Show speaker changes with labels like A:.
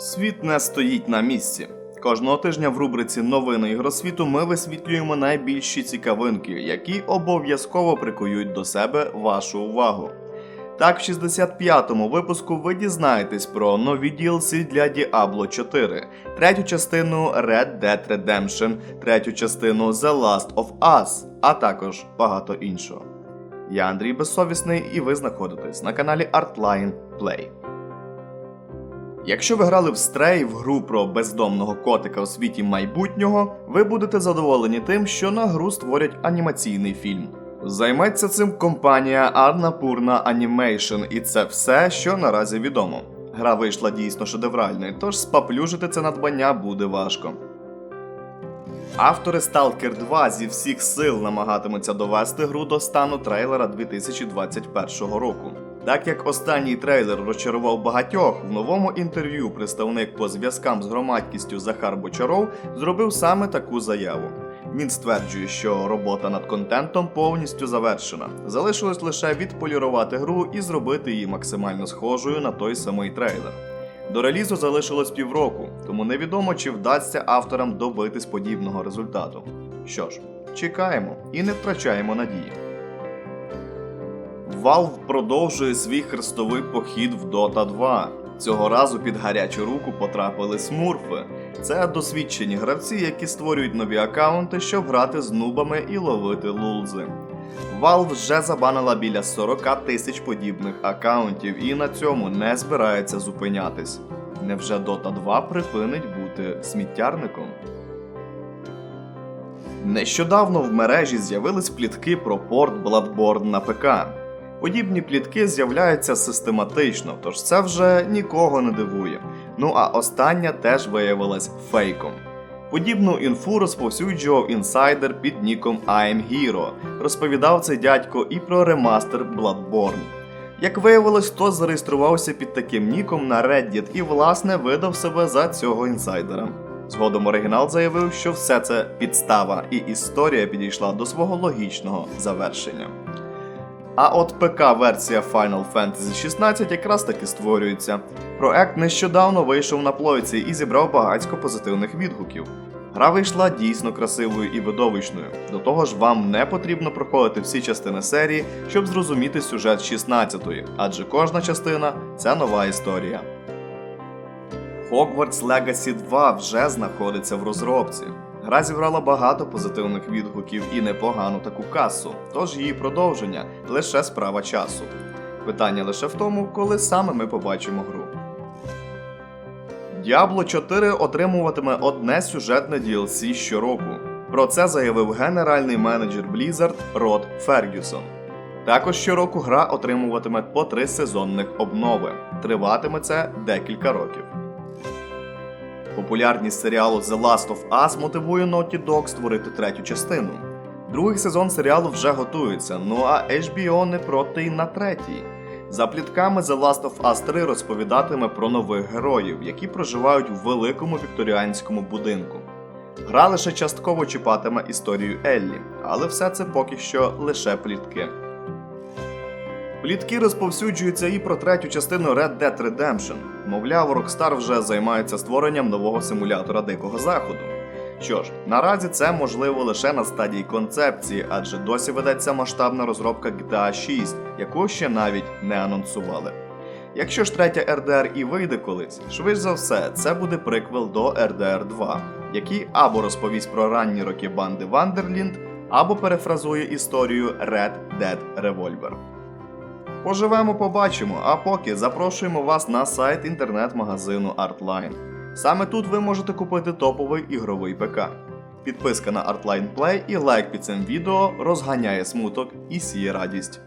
A: Світ не стоїть на місці. Кожного тижня в рубриці Новини ігросвіту ми висвітлюємо найбільші цікавинки, які обов'язково прикують до себе вашу увагу. Так, в 65-му випуску ви дізнаєтесь про нові DLC для Diablo 4, третю частину Red Dead Redemption, третю частину The Last of Us, а також багато іншого. Я Андрій Безсовісний, і ви знаходитесь на каналі Artline Play. Якщо ви грали в Stray в гру про бездомного котика у світі майбутнього, ви будете задоволені тим, що на гру створять анімаційний фільм. Займеться цим компанія Annapurna Animation, і це все, що наразі відомо. Гра вийшла дійсно шедевральною, тож спаплюжити це надбання буде важко. Автори Stalker 2 зі всіх сил намагатимуться довести гру до стану трейлера 2021 року. Так як останній трейлер розчарував багатьох, в новому інтерв'ю представник по зв'язкам з громадськістю Захар Бочаров зробив саме таку заяву. Він стверджує, що робота над контентом повністю завершена. Залишилось лише відполірувати гру і зробити її максимально схожою на той самий трейлер. До релізу залишилось півроку, тому невідомо, чи вдасться авторам добитись подібного результату. Що ж, чекаємо і не втрачаємо надії. Valve продовжує свій хрестовий похід в Dota 2. Цього разу під гарячу руку потрапили смурфи. Це досвідчені гравці, які створюють нові аккаунти, щоб грати з нубами і ловити лулзи. Valve вже забанила біля 40 тисяч подібних аккаунтів і на цьому не збирається зупинятись. Невже Dota 2 припинить бути сміттярником? Нещодавно в мережі з'явились плітки про порт Bloodborne на ПК. Подібні плітки з'являються систематично, тож це вже нікого не дивує. Ну а остання теж виявилась фейком. Подібну інфу розповсюджував інсайдер під ніком I'm Hero. Розповідав цей дядько і про ремастер Bloodborne. Як виявилось, хто зареєструвався під таким ніком на Reddit і власне видав себе за цього інсайдера. Згодом оригінал заявив, що все це підстава, і історія підійшла до свого логічного завершення. А от ПК-версія Final Fantasy 16 якраз таки створюється. Проект нещодавно вийшов на плойці і зібрав багатько позитивних відгуків. Гра вийшла дійсно красивою і видовищною. До того ж, вам не потрібно проходити всі частини серії, щоб зрозуміти сюжет 16-ї, адже кожна частина це нова історія. Hogwarts Legacy 2 вже знаходиться в розробці. Гра зібрала багато позитивних відгуків і непогану таку касу, тож її продовження лише справа часу. Питання лише в тому, коли саме ми побачимо гру. Diablo 4 отримуватиме одне сюжетне DLC щороку. Про це заявив генеральний менеджер Blizzard Род Фергюсон. Також щороку гра отримуватиме по три сезонних обнови. Триватиме це декілька років. Популярність серіалу The Last of Us мотивує Naughty Dog створити третю частину. Другий сезон серіалу вже готується, ну а HBO не проти й на третій. За плітками The Last of Us 3 розповідатиме про нових героїв, які проживають в великому вікторіанському будинку. Гра лише частково чіпатиме історію Еллі, але все це поки що лише плітки. Плітки розповсюджуються і про третю частину Red Dead Redemption. Мовляв, Rockstar вже займається створенням нового симулятора Дикого Заходу. Що ж, наразі це можливо лише на стадії концепції, адже досі ведеться масштабна розробка GTA 6, яку ще навіть не анонсували. Якщо ж третя RDR і вийде колись, швидше за все, це буде приквел до RDR 2, який або розповість про ранні роки банди Вандерлінд, або перефразує історію Red Dead Revolver. Поживемо, побачимо, а поки запрошуємо вас на сайт інтернет-магазину Artline. Саме тут ви можете купити топовий ігровий ПК. Підписка на Artline Play і лайк під цим відео розганяє смуток і сіє радість.